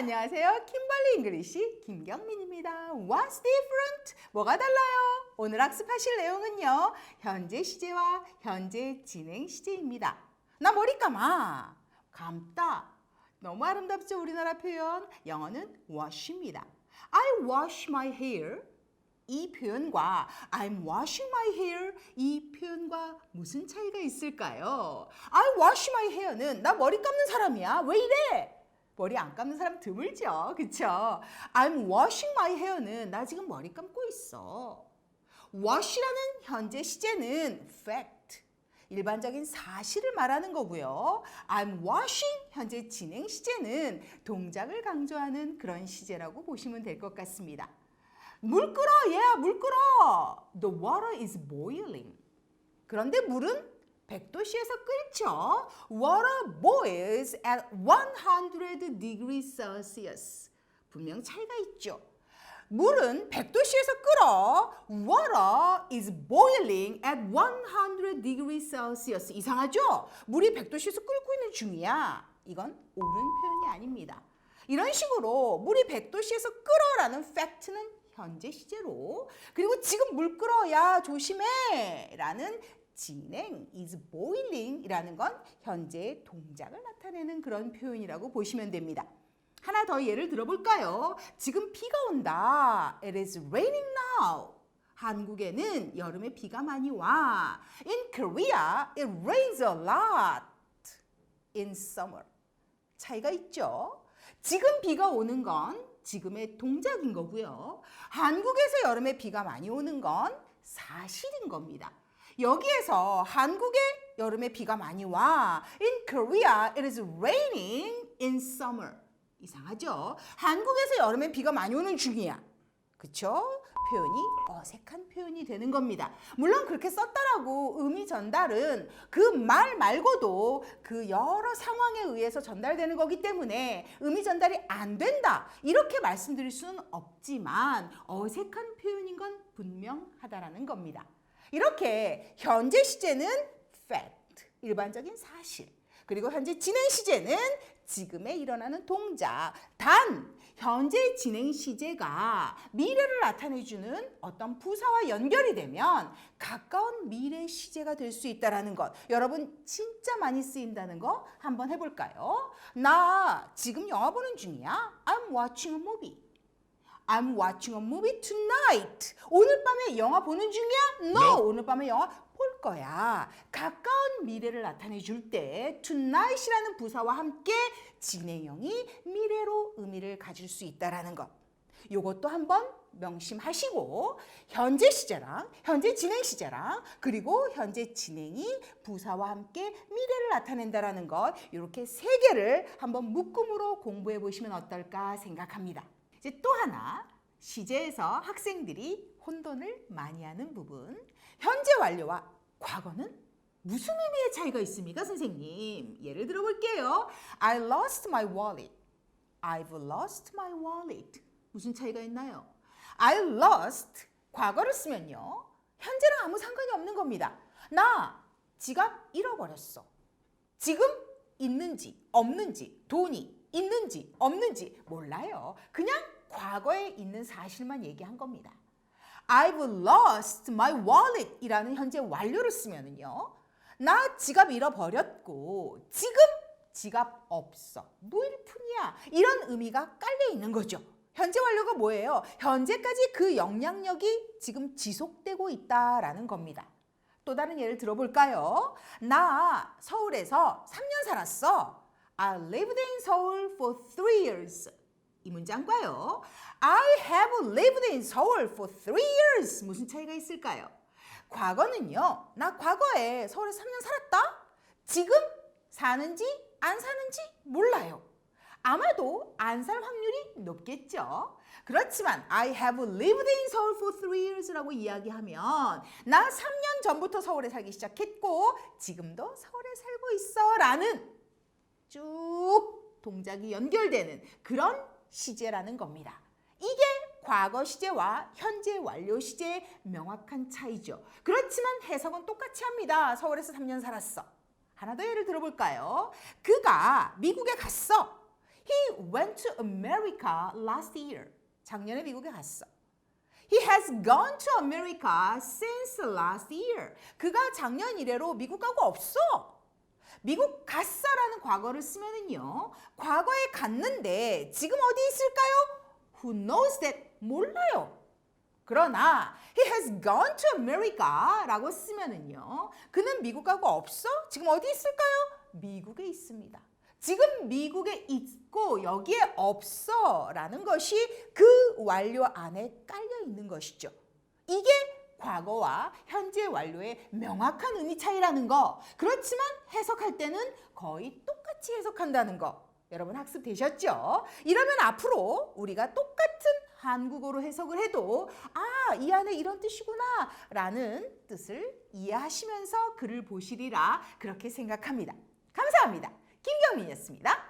안녕하세요. kimberly 잉글리시 김경민입니다. What's different? 뭐가 달라요? 오늘 학습하실 내용은요. 현재 시제와 현재 진행 시제입니다. 나 머리 감아. 감다. 너무 아름답죠? 우리나라 표현. 영어는 wash입니다. I wash my hair. 이 표현과 I'm washing my hair 이 표현과 무슨 차이가 있을까요? I wash my hair는 나 머리 감는 사람이야. 왜 이래? 머리 안 감는 사람 드물죠. 그쵸? I'm washing my hair는 나 지금 머리 감고 있어. wash라는 현재 시제는 fact. 일반적인 사실을 말하는 거고요. I'm washing 현재 진행 시제는 동작을 강조하는 그런 시제라고 보시면 될 것 같습니다. 물 끓어, 얘야, 물 끓어. The water is boiling. 그런데 물은 100도씨에서 끓죠. Water boils at 100 degrees Celsius. 분명 차이가 있죠. 물은 100도씨에서 끓어. Water is boiling at 100 degrees Celsius. 이상하죠? 물이 100도씨에서 끓고 있는 중이야. 이건 옳은 표현이 아닙니다. 이런 식으로 물이 100도씨에서 끓어라는 팩트는 현재 시제로 그리고 지금 물 끓어야 조심해 라는 진행 is boiling 이라는 건 현재의 동작을 나타내는 그런 표현이라고 보시면 됩니다. 하나 더 예를 들어볼까요? 지금 비가 온다. It is raining now. 한국에는 여름에 비가 많이 와. In Korea, it rains a lot in summer. 차이가 있죠? 지금 비가 오는 건 지금의 동작인 거고요. 한국에서 여름에 비가 많이 오는 건 사실인 겁니다. 여기에서 한국에 여름에 비가 많이 와. In Korea, it is raining in summer. 이상하죠? 한국에서 여름에 비가 많이 오는 중이야. 그쵸? 표현이 어색한 표현이 되는 겁니다. 물론 그렇게 썼다라고 의미 전달은 그 말 말고도 그 여러 상황에 의해서 전달되는 거기 때문에 의미 전달이 안 된다. 이렇게 말씀드릴 수는 없지만 어색한 표현인 건 분명하다라는 겁니다. 이렇게 현재 시제는 fact, 일반적인 사실. 그리고 현재 진행 시제는 지금에 일어나는 동작. 단, 현재 진행 시제가 미래를 나타내주는 어떤 부사와 연결이 되면 가까운 미래 시제가 될 수 있다는 것. 여러분, 진짜 많이 쓰인다는 거 한번 해볼까요? 나 지금 영화 보는 중이야. I'm watching a movie. I'm watching a movie tonight. 오늘 밤에 영화 보는 중이야? No. 오늘 밤에 영화 볼 거야. 가까운 미래를 나타내 줄 때 tonight이라는 부사와 함께 진행형이 미래로 의미를 가질 수 있다라는 것. 요것도 한번 명심하시고 현재 시제랑 현재 진행 시제랑 그리고 현재 진행이 부사와 함께 미래를 나타낸다라는 것 이렇게 세 개를 한번 묶음으로 공부해 보시면 어떨까 생각합니다. 이제 또 하나 시제에서 학생들이 혼돈을 많이 하는 부분. 현재 완료와 과거는 무슨 의미의 차이가 있습니까 선생님? 예를 들어 볼게요. I lost my wallet. I've lost my wallet. 무슨 차이가 있나요? I lost 과거를 쓰면요. 현재랑 아무 상관이 없는 겁니다. 나 지갑 잃어버렸어. 지금 있는지 없는지 돈이 있는지 없는지 몰라요. 그냥 과거에 있는 사실만 얘기한 겁니다. I've lost my wallet 이라는 현재 완료를 쓰면은요. 나 지갑 잃어버렸고 지금 지갑 없어. 무일푼이야. 이런 의미가 깔려 있는 거죠. 현재 완료가 뭐예요? 현재까지 그 영향력이 지금 지속되고 있다라는 겁니다. 또 다른 예를 들어볼까요? 나 서울에서 3년 살았어. I lived in Seoul for three years. 이 문장과요. I have lived in Seoul for three years. 무슨 차이가 있을까요? 과거는요. 나 과거에 서울에 3년 살았다. 지금 사는지 안 사는지 몰라요. 아마도 안 살 확률이 높겠죠. 그렇지만 I have lived in Seoul for three years라고 이야기하면 나 3년 전부터 서울에 살기 시작했고 지금도 서울에 살고 있어라는 쭉 동작이 연결되는 그런 시제라는 겁니다. 이게 과거 시제와 현재 완료 시제의 명확한 차이죠. 그렇지만 해석은 똑같이 합니다. 서울에서 3년 살았어. 하나 더 예를 들어볼까요? 그가 미국에 갔어. He went to America last year. 작년에 미국에 갔어. He has gone to America since last year. 그가 작년 이래로 미국 가고 없어. 미국 갔어라는 과거를 쓰면은요. 과거에 갔는데 지금 어디 있을까요? Who knows that? 몰라요. 그러나 he has gone to America라고 쓰면은요. 그는 미국 가고 없어? 지금 어디 있을까요? 미국에 있습니다. 지금 미국에 있고 여기에 없어라는 것이 그 완료 안에 깔려 있는 것이죠. 이게 과거와 현재 완료의 명확한 의미 차이라는 거. 그렇지만 해석할 때는 거의 똑같이 해석한다는 거. 여러분 학습되셨죠? 이러면 앞으로 우리가 똑같은 한국어로 해석을 해도 아, 이 안에 이런 뜻이구나 라는 뜻을 이해하시면서 글을 보시리라 그렇게 생각합니다. 감사합니다. 김경민이었습니다.